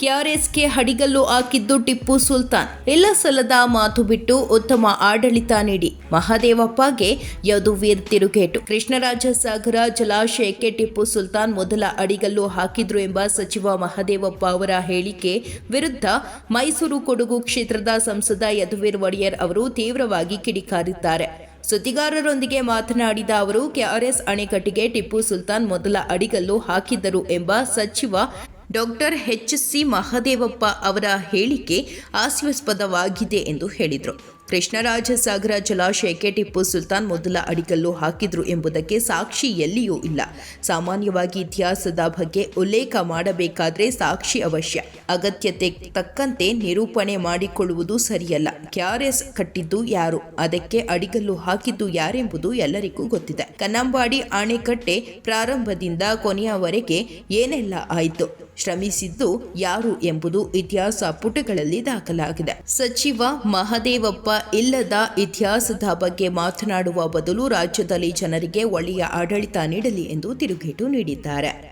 ಕೆಆರ್ಎಸ್ಗೆ ಹಡಿಗಲ್ಲು ಹಾಕಿದ್ದು ಟಿಪ್ಪು ಸುಲ್ತಾನ್. ಎಲ್ಲ ಸಲದ ಮಾತು ಬಿಟ್ಟು ಉತ್ತಮ ಆಡಳಿತ ನೀಡಿ. ಮಹಾದೇವಪ್ಪಗೆ ಯದುವೀರ್ ತಿರುಗೇಟು. ಕೃಷ್ಣರಾಜ ಸಾಗರ ಜಲಾಶಯಕ್ಕೆ ಟಿಪ್ಪು ಸುಲ್ತಾನ್ ಮೊದಲ ಅಡಿಗಲ್ಲು ಹಾಕಿದ್ರು ಎಂಬ ಸಚಿವ ಮಹದೇವಪ್ಪ ಅವರ ಹೇಳಿಕೆ ವಿರುದ್ಧ ಮೈಸೂರು ಕೊಡಗು ಕ್ಷೇತ್ರದ ಸಂಸದ ಯದುವೀರ್ ಒಡೆಯರ್ ಅವರು ತೀವ್ರವಾಗಿ ಕಿಡಿಕಾರಿದ್ದಾರೆ. ಸುದ್ದಿಗಾರರೊಂದಿಗೆ ಮಾತನಾಡಿದ ಅವರು ಕೆಆರ್ಎಸ್ ಅಣೆಕಟ್ಟಿಗೆ ಟಿಪ್ಪು ಸುಲ್ತಾನ್ ಮೊದಲ ಅಡಿಗಲ್ಲು ಹಾಕಿದ್ದರು ಎಂಬ ಸಚಿವ ಡಾಕ್ಟರ್ ಎಚ್ ಸಿ ಮಹದೇವಪ್ಪ ಅವರ ಹೇಳಿಕೆ ಹಾಸ್ಯಾಸ್ಪದವಾಗಿದೆ ಎಂದು ಹೇಳಿದರು. ಕೃಷ್ಣರಾಜಸಾಗರ ಜಲಾಶಯಕ್ಕೆ ಟಿಪ್ಪು ಸುಲ್ತಾನ್ ಮೊದಲ ಅಡಿಗಲ್ಲು ಹಾಕಿದ್ರು ಎಂಬುದಕ್ಕೆ ಸಾಕ್ಷಿ ಎಲ್ಲಿಯೂ ಇಲ್ಲ. ಸಾಮಾನ್ಯವಾಗಿ ಇತಿಹಾಸದ ಬಗ್ಗೆ ಉಲ್ಲೇಖ ಮಾಡಬೇಕಾದ್ರೆ ಸಾಕ್ಷಿ ಅವಶ್ಯ. ಅಗತ್ಯತೆ ತಕ್ಕಂತೆ ನಿರೂಪಣೆ ಮಾಡಿಕೊಳ್ಳುವುದು ಸರಿಯಲ್ಲ. ಕ್ಯಾರೆಸ್ ಕಟ್ಟಿದ್ದು ಯಾರು? ಅದಕ್ಕೆ ಅಡಿಗಲ್ಲು ಹಾಕಿದ್ದು ಯಾರೆಂಬುದು ಎಲ್ಲರಿಗೂ ಗೊತ್ತಿದೆ. ಕನ್ನಂಬಾಡಿ ಅಣೆಕಟ್ಟೆ ಪ್ರಾರಂಭದಿಂದ ಕೊನೆಯವರೆಗೆ ಏನೆಲ್ಲ ಆಯಿತು? ಶ್ರಮಿಸಿದ್ದು ಯಾರು ಎಂಬುದು ಇತಿಹಾಸ ಪುಟಗಳಲ್ಲಿ ದಾಖಲಾಗಿದೆ. ಸಚಿವ ಮಹದೇವಪ್ಪ ಇಲ್ಲದ ಇತಿಹಾಸದ ಬಗ್ಗೆ ಮಾತನಾಡುವ ಬದಲು ರಾಜ್ಯದಲ್ಲಿ ಜನರಿಗೆ ಒಳ್ಳೆಯ ಆಡಳಿತ ನೀಡಲಿ ಎಂದು ತಿರುಗೇಟು ನೀಡಿದ್ದಾರೆ.